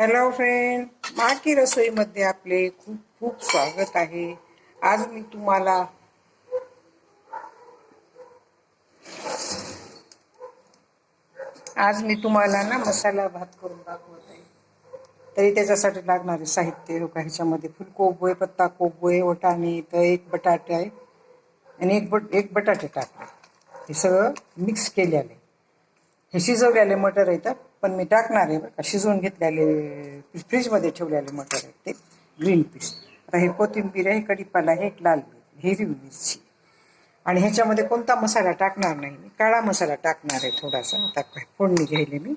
Hello friend माकी रसोईमध्ये आपले खूप खूप स्वागत आहे. आज मी तुम्हाला आज मी तुम्हाला ना मसाला भात करून दाखवत आहे. तरी त्याच्यासाठी लागणारे साहित्य का ह्याच्यामध्ये फुलकोबी पत्ता कोबोय वटाणे तर एक बटाटे आहे. आणि एक बट एक बटाटे टाकले. हे सगळं मिक्स केलेलं आहे. हे शिजवलेले मटर येतात पण मी टाकणार आहे बरं का शिजवून घेतलेले फ्रीजमध्ये ठेवलेले मटर आहेत ते ग्रीन पीस. आता हे कोथिंबीर आहे कडीपाला आहे एक लाल मिरची हिरवी मिरची आणि ह्याच्यामध्ये कोणता मसाला टाकणार नाही मी काळा मसाला टाकणार आहे थोडासा. आता फोडणी घ्यायले मी.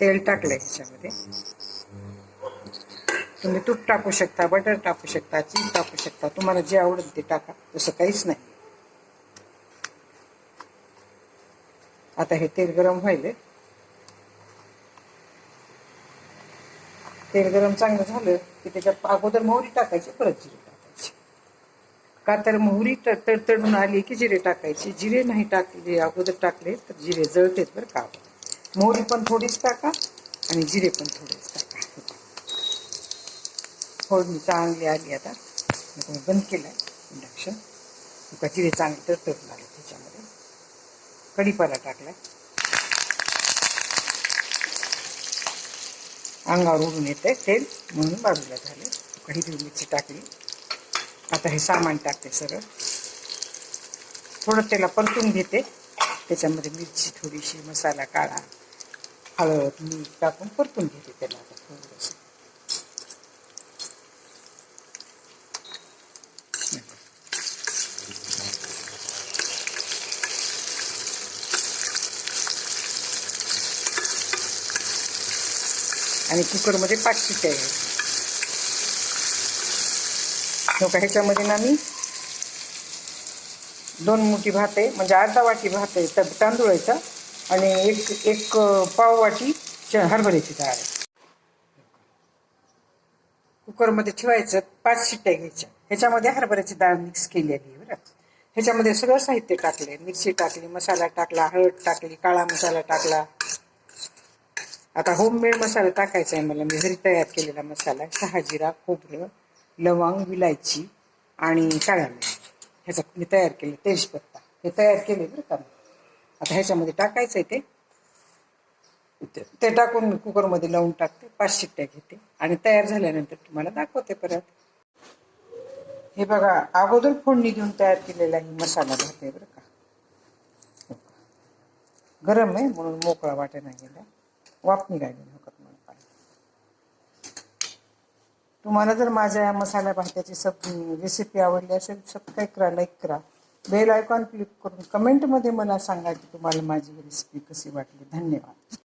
तेल टाकलं ह्याच्यामध्ये. तुम्ही तूप टाकू शकता बटर टाकू शकता चीज टाकू शकता तुम्हाला जे आवडेल ते टाका. तसं काहीच नाही. आता हे तेल गरम व्हायले तेल गरम चांगलं झालं की त्याच्यात अगोदर मोहरी टाकायची परत जिरे टाकायची. का तर मोहरी तडतडून आली की जिरे टाकायचे. जिरे नाही टाकले अगोदर टाकले तर जिरे जळतेच बरं का. मोहरी पण थोडीच टाका आणि जिरे पण थोडेच टाका. फोडणी चांगली आली आता. तुम्ही बंद केलाय. इंडक्शन. का जिरे चांगले तडतडून आले. कढीपाला टाकला अंगावर उडून येते तेल म्हणून बाजूला झाले कढी मिरची टाकली. आता हे सामान टाकते सरळ. थोडं त्याला परतून घेते. त्याच्यामध्ये मिरची थोडीशी मसाला काळा हळद मीठ टाकून परतून घेते त्याला आता थोडंसं. आणि कुकरमध्ये पाच शिट्ट्या घ्यायच्या का? ह्याच्यामध्ये ना मी दोन मोठी भात आहे म्हणजे अर्धा वाटी भात आहे तर तांदूळाचा आणि एक एक पाव वाटी हरभऱ्याची डाळ आहे. कुकरमध्ये ठेवायचं पाच शिट्ट्या घ्यायच्या. ह्याच्यामध्ये हरभऱ्याची डाळ मिक्स केली आहे बरं. ह्याच्यामध्ये सगळं साहित्य टाकले मिरची टाकली मसाला टाकला हळद टाकली काळा मसाला टाकला. आता होममेड मसाला टाकायचा आहे मला. मी घरी तयार केलेला मसाला सहा जिरा खोबरं लवंग विलायची आणि काळा मिरी ह्याचा मी तयार केलं तेजपत्ता. हे तयार केले बरं का. आता ह्याच्यामध्ये टाकायचं आहे ते. ते- टाकून मी कुकरमध्ये लावून टाकते. पाच शिट्ट्या घेते. आणि तयार झाल्यानंतर तुम्हाला दाखवते परत. हे बघा अगोदर फोडणी देऊन तयार केलेला ही मसाला भात आहे बरं का. गरम आहे म्हणून मोकळा वाटे नाही गेला. वाफ निघायला नकत पाहिजे तुम्हाला जर माझ्या या मसाल्या भात्याची सब रेसिपी आवडली असेल सबस्क्राईब करा लाईक करा. बेल आयकॉन क्लिक करून कमेंटमध्ये मला सांगा की तुम्हाला माझी रेसिपी कशी वाटली. धन्यवाद.